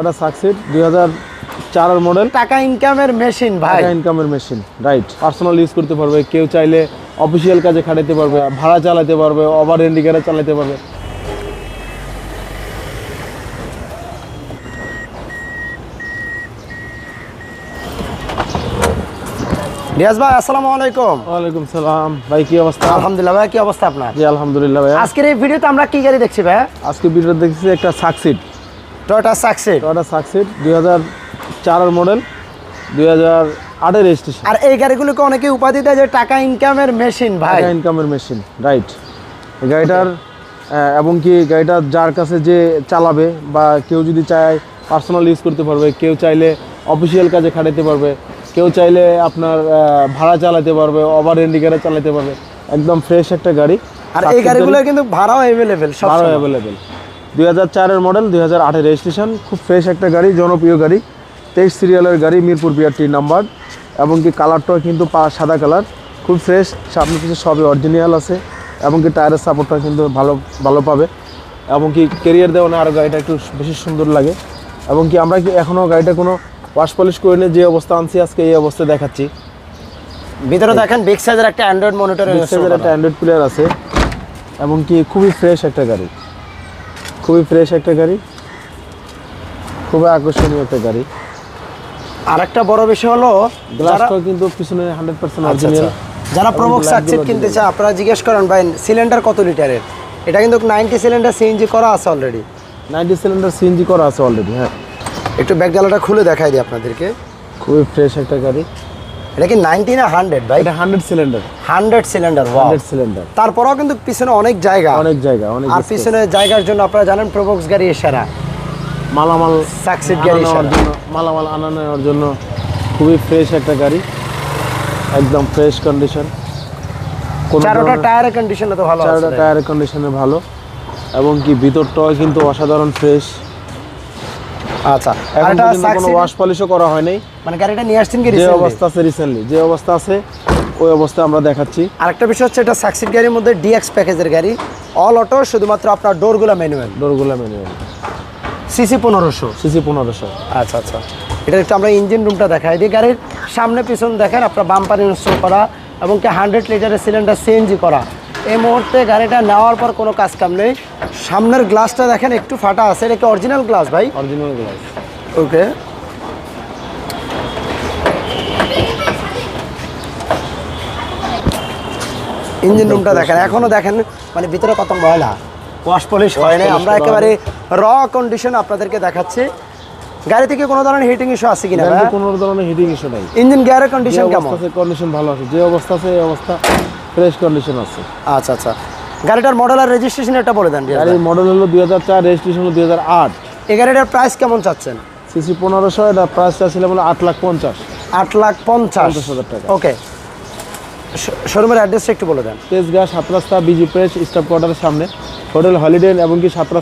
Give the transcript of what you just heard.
একটা সাকসিড দুই হাজার চারের মডেল টাকা ইনকামের মেশিন ভাই। টাকা ইনকামের মেশিন রাইট পার্সোনাল ইউজ করতে পারবে কেউ চাইলে অফিসিয়াল কাজে খাটাতে পারবে ভাড়া চালাতে পারবে ওভার ইন্ডিকেটার চালাতে পারবে। রিয়াজ ভাই আসসালামু আলাইকুম। ওয়ালাইকুম সালাম। ভাই কি অবস্থা? আলহামদুলিল্লাহ ভাই কি অবস্থা আপনার? জি আলহামদুলিল্লাহ ভাই আজকের এই ভিডিওতে আমরা কি গাড়ি দেখছি ভাই? আজকে ভিডিও দেখছি একটা সাকসিড টয়োটা সাকসেস একটা সাকসিড দুই হাজার চারের মডেল দুই হাজার আটের রেজিস্ট্রেশন আর এই গাড়িগুলোকে অনেকে উপাধি দেয় যে টাকা ইনকামের মেশিন ভাই? টাকা ইনকামের মেশিন রাইট গাড়িটার আহ, এবং কি গাড়িটা যার কাছে যে চালাবে বা কেউ যদি চায় পার্সোনাল ইউজ করতে পারবে কেউ চাইলে অফিসিয়াল কাজে খাটাতে পারবে কেউ চাইলে আপনার ভাড়া চালাতে পারবে ওভার ইন্ডিকেটার চালাতে পারবে একদম ফ্রেশ একটা গাড়ি। আর এই গাড়িগুলো কিন্তু ভাড়াও অ্যাভেলেবেল সব ভাড়া অ্যাভেলেবেল দুই হাজার চারের মডেল দুই হাজার আটের রেজিস্ট্রেশন খুব ফ্রেশ একটা গাড়ি জনপ্রিয় গাড়ি। তেইশ সিরিয়ালের গাড়ি মিরপুর বিআরটি নাম্বার এবং কি কালারটাও কিন্তু পা সাদা কালার খুব ফ্রেশ সামনে কিছু সবই অরিজিনাল আছে এবং কি টায়ারের সাপোর্টটা কিন্তু ভালো ভালো পাবে। এবং কি কেরিয়ার দেওয়া আরও গাড়িটা একটু বেশি সুন্দর লাগে। এবং কি আমরা কি এখনও গাড়িটা কোনো ওয়াশ পলিশ করে নিয়ে যে অবস্থা আনছি আজকে এই অবস্থায় দেখাচ্ছি। ভিতরে দেখেন বিগ সাইজের একটা অ্যান্ড্রয়েড মনিটর বিগ সাইজের একটা অ্যান্ড্রয়েড প্লেয়ার আছে এবং কি খুবই ফ্রেশ একটা গাড়ি। খুবই ফ্রেশ একটা গাড়ি। খুবই আকর্ষণীয় একটা গাড়ি। আর একটা বড় বিষয় হলো যারা গ্লাসটাও কিন্তু পিছনে হান্ড্রেড পার্সেন্ট আচ্ছা, অরিজিনাল আচ্ছা। যারা প্রবক light সাকসেসগুলো কিনতে। চায় আপনারা জিজ্ঞেস করেন ভাই সিলিন্ডার কত লিটারের? এটা কিন্তু নাইনটি সিলিন্ডার সিএনজি করা আছে অলরেডি নাইনটি সিলিন্ডার সিএনজি করা আছে অলরেডি হ্যাঁ। একটু ব্যাক জ্বালাটা খুলে দেখাই দিই আপনাদেরকে। খুবই ফ্রেশ একটা গাড়ি। এটা কি নাইনটি না হান্ড্রেড ভাই? এটা hundred cylinder hundred cylinder hundred cylinder তারপরেও কিন্তু পিছনে অনেক জায়গা। অনেক জায়গা অনেক আর পিছনে জায়গার জন্য আপনারা জানেন প্রবক্স গাড়ি এসারা মালামাল Succeed গাড়ি নেওয়ার সারা। জন্য মালামাল আনা নেওয়ার জন্য খুবই ফ্রেশ একটা গাড়ি একদম ফ্রেশ কন্ডিশন চারোটা টায়ারের কন্ডিশন তো ভালো চারোটা টায়ারের কন্ডিশনে ভালো। এবং কি ভিতরটাও কিন্তু অসাধারণ ফ্রেশ আচ্ছা এখন কোনো ওয়াশ পলিশও করা হয় নাই মানে গাড়িটা নিয়ে আসছেন কি যে অবস্থা আছে রিসেন্টলি যে অবস্থা আছে ওই অবস্থা আমরা দেখাচ্ছি। আরেকটা বিষয় হচ্ছে এটা সাকসিড গাড়ির মধ্যে ডিএক্স প্যাকেজের গাড়ি। অল অটো শুধুমাত্র আপনার ডোরগুলো ম্যানুয়াল ডোরগুলা ম্যানুয়াল সিসি পনেরোশো। সিসি পনেরোশো। আচ্ছা আচ্ছা। এটা একটু আমরা ইঞ্জিন রুমটা দেখাই। দিই গাড়ির সামনে পিছন দেখেন আপনার বাম্পার ইনস্টল করা এবং কি হান্ড্রেড লিটারের সিলিন্ডার সিএনজি করা। এই মুহূর্তে গাড়িটা নেওয়ার পর কোনো কাজ কাম নেই। সামনের গ্লাসটা দেখেন একটু ফাটা আছে। এটা কি অরিজিনাল গ্লাস ভাই? অরিজিনাল গ্লাস ওকে ইঞ্জিন রুমটা দেখেন। এখনও দেখেন মানে ভিতরে কত ময়লা। ওয়াশ পলিশ হয় না আমরা একেবারে র কন্ডিশন আপনাদেরকে দেখাচ্ছি। গাড়ি থেকে কোনো ধরনের হিটিং ইস্যু আছে কিনা কোনো ধরনের হিটিং ইস্যু নাই। ইঞ্জিন গিয়ারের কন্ডিশন কেমন? আছে কন্ডিশন ভালো আছে যে অবস্থা আছে এই অবস্থা। ফ্রেশ কন্ডিশন আছে। আচ্ছা আচ্ছা। গাড়িটার মডেল আর রেজিস্ট্রেশন এটা বলে দেন গাড়ির মডেল হলো দুই হাজার চার রেজিস্ট্রেশন হলো দুই হাজার আট। এই গাড়িটার প্রাইস কেমন চাচ্ছেন? সিসি পনেরোশো এটা প্রাইস ছিল বলে আট লাখ পঞ্চাশ। আট লাখ পঞ্চাশ। হাজার টাকা। ওকে শোরুমের অ্যাড্রেসটা একটু বলে দেন। তেজগাঁ সাত রাস্তা বিজি প্রেস স্টাফ কোয়ার্টারের সামনে। হোটেল হলিডে এবং কি সাত রাস্তা